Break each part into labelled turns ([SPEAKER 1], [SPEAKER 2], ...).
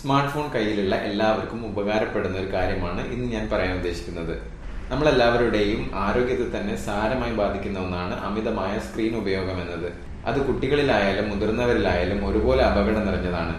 [SPEAKER 1] Smart phone കയ്യിലുള്ള എല്ലാവർക്കും ഉപകാരപ്പെടുന്ന ഒരു കാര്യമാണ് ഇന്ന് ഞാൻ പറയാൻ ഉദ്ദേശിക്കുന്നത്. നമ്മളെല്ലാവരുടെയും ആരോഗ്യത്തെ തന്നെ സാരമായി ബാധിക്കുന്ന ഒന്നാണ് അമിതമായ സ്ക്രീൻ ഉപയോഗം എന്നത്. അത് കുട്ടികളിലായാലും മുതിർന്നവരിലായാലും ഒരുപോലെ അപകടം നിറഞ്ഞതാണ്.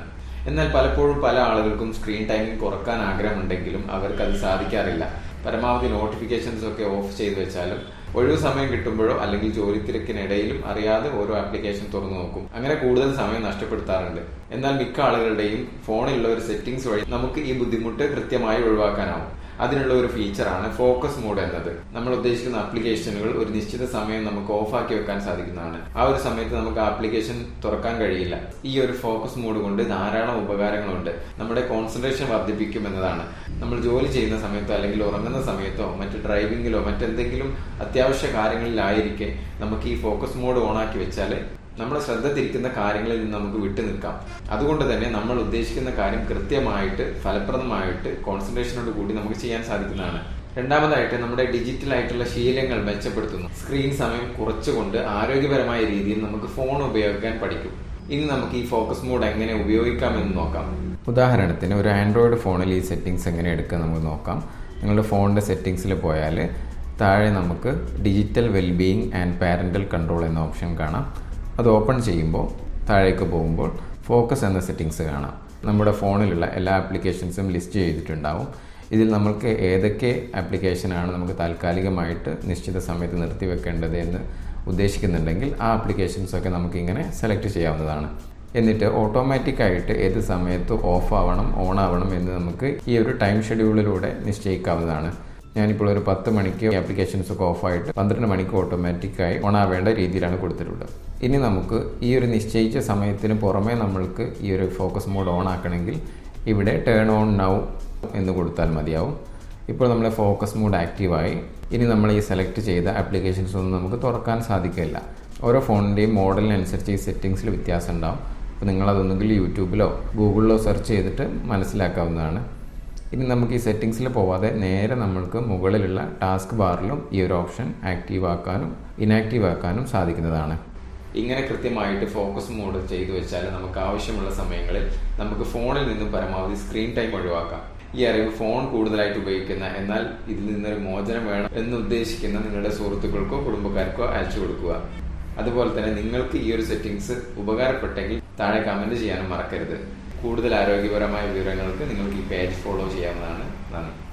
[SPEAKER 1] എന്നാൽ പലപ്പോഴും പല ആളുകൾക്കും സ്ക്രീൻ ടൈമിംഗ് കുറയ്ക്കാൻ ആഗ്രഹമുണ്ടെങ്കിലും അവർക്ക് അത് സാധിക്കാറില്ല. പരമാവധി നോട്ടിഫിക്കേഷൻസ് ഒക്കെ ഓഫ് ചെയ്തു വെച്ചാലും ഒഴിവു സമയം കിട്ടുമ്പോഴോ അല്ലെങ്കിൽ ജോലി തിരക്കിനിടയിലും അറിയാതെ ഓരോ ആപ്ലിക്കേഷൻ തുറന്നു നോക്കും. അങ്ങനെ കൂടുതൽ സമയം നഷ്ടപ്പെടുത്താറുണ്ട്. എന്നാൽ മിക്ക ആളുകളുടെയും ഫോണിലുള്ള ഒരു സെറ്റിംഗ്സ് വഴി നമുക്ക് ഈ ബുദ്ധിമുട്ട് കൃത്യമായി ഒഴിവാക്കാനാവും. അതിനുള്ള ഒരു ഫീച്ചറാണ് ഫോക്കസ് മോഡ് എന്നത്. നമ്മൾ ഉദ്ദേശിക്കുന്ന ആപ്ലിക്കേഷനുകൾ ഒരു നിശ്ചിത സമയം നമുക്ക് ഓഫാക്കി വെക്കാൻ സാധിക്കുന്നതാണ്. ആ ഒരു സമയത്ത് നമുക്ക് ആപ്ലിക്കേഷൻ തുറക്കാൻ കഴിയില്ല. ഈ ഒരു ഫോക്കസ് മോഡ് കൊണ്ട് ധാരാളം ഉപകാരങ്ങളുണ്ട്. നമ്മുടെ കോൺസെൻട്രേഷൻ വർദ്ധിപ്പിക്കും എന്നതാണ്. നമ്മൾ ജോലി ചെയ്യുന്ന സമയത്തോ അല്ലെങ്കിൽ ഉറങ്ങുന്ന സമയത്തോ മറ്റ് ഡ്രൈവിംഗിലോ മറ്റെന്തെങ്കിലും അത്യാവശ്യ കാര്യങ്ങളിലായിരിക്കെ നമുക്ക് ഈ ഫോക്കസ് മോഡ് ഓണാക്കി വെച്ചാൽ നമ്മുടെ ശ്രദ്ധ തിരിക്കുന്ന കാര്യങ്ങളിൽ നിന്ന് നമുക്ക് വിട്ടു നിൽക്കാം. അതുകൊണ്ട് തന്നെ നമ്മൾ ഉദ്ദേശിക്കുന്ന കാര്യം കൃത്യമായിട്ട് ഫലപ്രദമായിട്ട് കോൺസെൻട്രേഷനോട് കൂടി നമുക്ക് ചെയ്യാൻ സാധിക്കുന്നതാണ്. രണ്ടാമതായിട്ട് നമ്മുടെ ഡിജിറ്റൽ ആയിട്ടുള്ള ശീലങ്ങൾ മെച്ചപ്പെടുത്തുന്നു. സ്ക്രീൻ സമയം കുറച്ചുകൊണ്ട് ആരോഗ്യപരമായ രീതിയിൽ നമുക്ക് ഫോൺ ഉപയോഗിക്കാൻ പഠിക്കും. ഇനി നമുക്ക് ഈ ഫോക്കസ് മോഡ് എങ്ങനെ ഉപയോഗിക്കാമെന്ന് നോക്കാം. ഉദാഹരണത്തിന് ഒരു ആൻഡ്രോയിഡ് ഫോണിൽ ഈ സെറ്റിംഗ്സ് എങ്ങനെ എടുക്കുക നമുക്ക് നോക്കാം. നിങ്ങളുടെ ഫോണിന്റെ സെറ്റിംഗ്സിൽ പോയാൽ താഴെ നമുക്ക് digital wellbeing and parental control എന്ന ഓപ്ഷൻ കാണാം. അത് ഓപ്പൺ ചെയ്യുമ്പോൾ താഴേക്ക് പോകുമ്പോൾ ഫോക്കസ് എന്ന സെറ്റിങ്സ് കാണാം. നമ്മുടെ ഫോണിലുള്ള എല്ലാ ആപ്ലിക്കേഷൻസും ലിസ്റ്റ് ചെയ്തിട്ടുണ്ടാവും. ഇതിൽ നമുക്ക് ഏതൊക്കെ ആപ്ലിക്കേഷനാണ് നമുക്ക് താൽക്കാലികമായിട്ട് നിശ്ചിത സമയത്ത് നിർത്തി വെക്കേണ്ടത് എന്ന് ഉദ്ദേശിക്കുന്നുണ്ടെങ്കിൽ ആ ആപ്ലിക്കേഷൻസൊക്കെ നമുക്കിങ്ങനെ സെലക്ട് ചെയ്യാവുന്നതാണ്. എന്നിട്ട് ഓട്ടോമാറ്റിക്കായിട്ട് ഏത് സമയത്ത് ഓഫ് ആവണം ഓൺ ആവണം എന്ന് നമുക്ക് ഈ ഒരു ടൈം ഷെഡ്യൂളിലൂടെ നിശ്ചയിക്കാവുന്നതാണ്. ഞാനിപ്പോൾ ഒരു പത്ത് മണിക്ക് ആപ്ലിക്കേഷൻസ് ഒക്കെ ഓഫായിട്ട് പന്ത്രണ്ട് മണിക്ക് ഓട്ടോമാറ്റിക്കായി ഓണാവേണ്ട രീതിയിലാണ് കൊടുത്തിട്ടുള്ളത്. ഇനി നമുക്ക് ഈ ഒരു നിശ്ചയിച്ച സമയത്തിന് പുറമേ നമ്മൾക്ക് ഈ ഒരു ഫോക്കസ് മോഡ് ഓൺ ആക്കണമെങ്കിൽ ഇവിടെ ടേൺ ഓൺ നൗ എന്ന് കൊടുത്താൽ മതിയാവും. ഇപ്പോൾ നമ്മളെ ഫോക്കസ് മോഡ് ആക്റ്റീവായി ഇനി നമ്മൾ ഈ സെലക്ട് ചെയ്ത ആപ്ലിക്കേഷൻസ് ഒന്നും നമുക്ക് തുറക്കാൻ സാധിക്കില്ല. ഓരോ ഫോണിന്റെയും മോഡലിനനുസരിച്ച് ഈ സെറ്റിങ്സിൽ വ്യത്യാസം ഉണ്ടാവും. അപ്പോൾ നിങ്ങളതൊന്നുകിൽ യൂട്യൂബിലോ ഗൂഗിളിലോ സെർച്ച് ചെയ്തിട്ട് മനസ്സിലാക്കാവുന്നതാണ്. ഇനി നമുക്ക് ഈ സെറ്റിങ്സിൽ പോവാതെ നേരെ നമ്മൾക്ക് മുകളിലുള്ള ടാസ്ക് ബാറിലും ഈ ഒരു ഓപ്ഷൻ ആക്റ്റീവ് ആക്കാനും ഇനാക്റ്റീവ് ആക്കാനും സാധിക്കുന്നതാണ്. ഇങ്ങനെ കൃത്യമായിട്ട് ഫോക്കസ് മോഡ് ചെയ്തു വെച്ചാൽ നമുക്ക് ആവശ്യമുള്ള സമയങ്ങളിൽ നമുക്ക് ഫോണിൽ നിന്നും പരമാവധി സ്ക്രീൻ ടൈം ഒഴിവാക്കാം. ഈ അറിവ് ഫോൺ കൂടുതലായിട്ട് ഉപയോഗിക്കുന്ന എന്നാൽ ഇതിൽ നിന്നൊരു മോചനം വേണം എന്ന് ഉദ്ദേശിക്കുന്ന നിങ്ങളുടെ സുഹൃത്തുക്കൾക്കോ കുടുംബക്കാർക്കോ അയച്ചു കൊടുക്കുക. അതുപോലെ തന്നെ നിങ്ങൾക്ക് ഈ ഒരു സെറ്റിംഗ്സ് ഉപകാരപ്പെട്ടെങ്കിൽ താഴെ കമന്റ് ചെയ്യാനും മറക്കരുത്. കൂടുതൽ ആരോഗ്യപരമായ വിവരങ്ങൾക്ക് നിങ്ങൾക്ക് ഈ പേജ് ഫോളോ ചെയ്യാവുന്നതാണ്. നന്ദി.